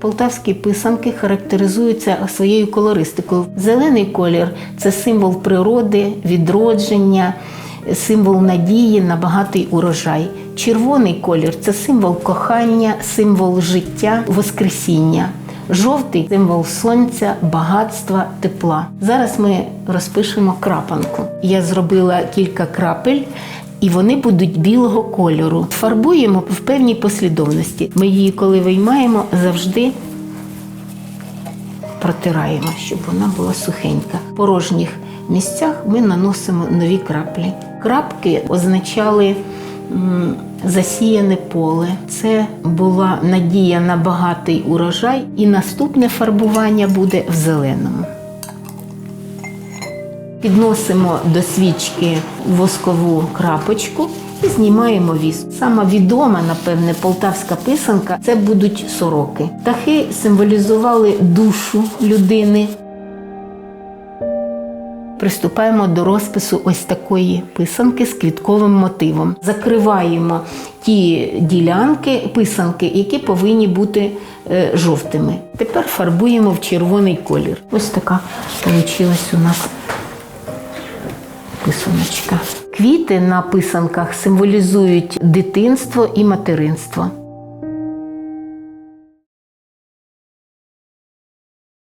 Полтавські писанки характеризуються своєю колористикою. Зелений колір це символ природи, відродження, символ надії на багатий урожай. Червоний колір це символ кохання, символ життя, воскресіння. Жовтий символ сонця, багатства, тепла. Зараз ми розпишемо крапанку. Я зробила кілька крапель. І вони будуть білого кольору. Фарбуємо в певній послідовності. Ми її, коли виймаємо, завжди протираємо, щоб вона була сухенька. В порожніх місцях ми наносимо нові краплі. Крапки означали засіяне поле. Це була надія на багатий урожай, і наступне фарбування буде в зеленому. Підносимо до свічки воскову крапочку і знімаємо віск. Сама відома, напевне, полтавська писанка це будуть сороки. Птахи символізували душу людини. Приступаємо до розпису ось такої писанки з квітковим мотивом. Закриваємо ті ділянки писанки, які повинні бути е, жовтими. Тепер фарбуємо в червоний колір. Ось така вийшла у нас писаночка. Квіти на писанках символізують дитинство і материнство.